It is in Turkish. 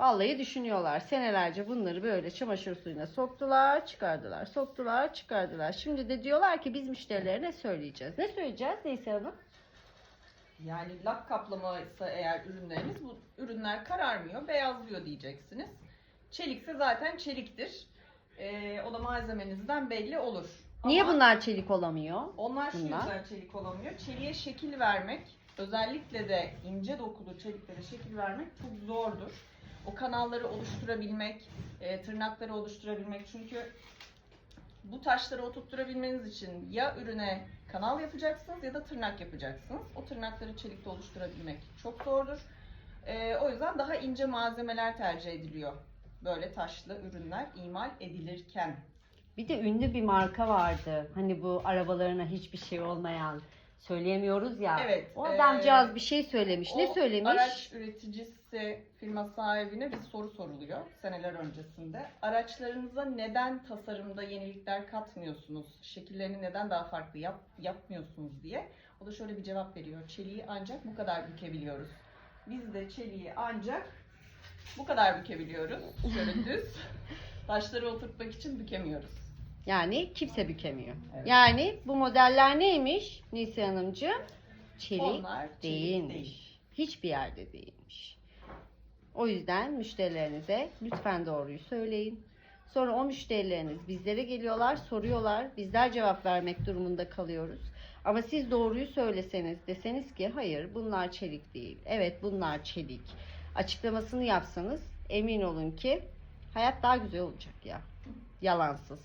Vallahi düşünüyorlar. Senelerce bunları böyle çamaşır suyuna soktular, çıkardılar, soktular, çıkardılar. Şimdi de diyorlar ki biz müşterilere ne söyleyeceğiz? Ne söyleyeceğiz Neyse Hanım? Yani lak kaplamaysa eğer ürünleriniz bu ürünler kararmıyor, beyazlıyor diyeceksiniz. Çelikse zaten çeliktir. Ee, o da malzemenizden belli olur. Niye Ama bunlar çelik olamıyor? Onlar şu bunlar? yüzden çelik olamıyor. Çeliğe şekil vermek, özellikle de ince dokulu çeliklere şekil vermek çok zordur. O kanalları oluşturabilmek, e, tırnakları oluşturabilmek. Çünkü bu taşları oturtturabilmeniz için ya ürüne kanal yapacaksınız ya da tırnak yapacaksınız. O tırnakları çelikte oluşturabilmek çok zordur. E, o yüzden daha ince malzemeler tercih ediliyor. Böyle taşlı ürünler imal edilirken. Bir de ünlü bir marka vardı. Hani bu arabalarına hiçbir şey olmayan söyleyemiyoruz ya. Evet, O adamcağız bir şey söylemiş. ne söylemiş? Araç üreticisi firma sahibine bir soru soruluyor seneler öncesinde. Araçlarınıza neden tasarımda yenilikler katmıyorsunuz? Şekillerini neden daha farklı yap, yapmıyorsunuz diye. O da şöyle bir cevap veriyor. Çeliği ancak bu kadar bükebiliyoruz. Biz de çeliği ancak bu kadar bükebiliyoruz. Şöyle düz. Taşları oturtmak için bükemiyoruz. Yani kimse bükemiyor. Evet. Yani bu modeller neymiş Nisa Hanımcığım? Çelik Onlar çelik değilmiş. değil. Hiçbir yerde değilmiş. O yüzden müşterilerinize lütfen doğruyu söyleyin. Sonra o müşterileriniz bizlere geliyorlar, soruyorlar. Bizler cevap vermek durumunda kalıyoruz. Ama siz doğruyu söyleseniz, deseniz ki hayır bunlar çelik değil. Evet bunlar çelik. Açıklamasını yapsanız emin olun ki hayat daha güzel olacak ya. Yalansız.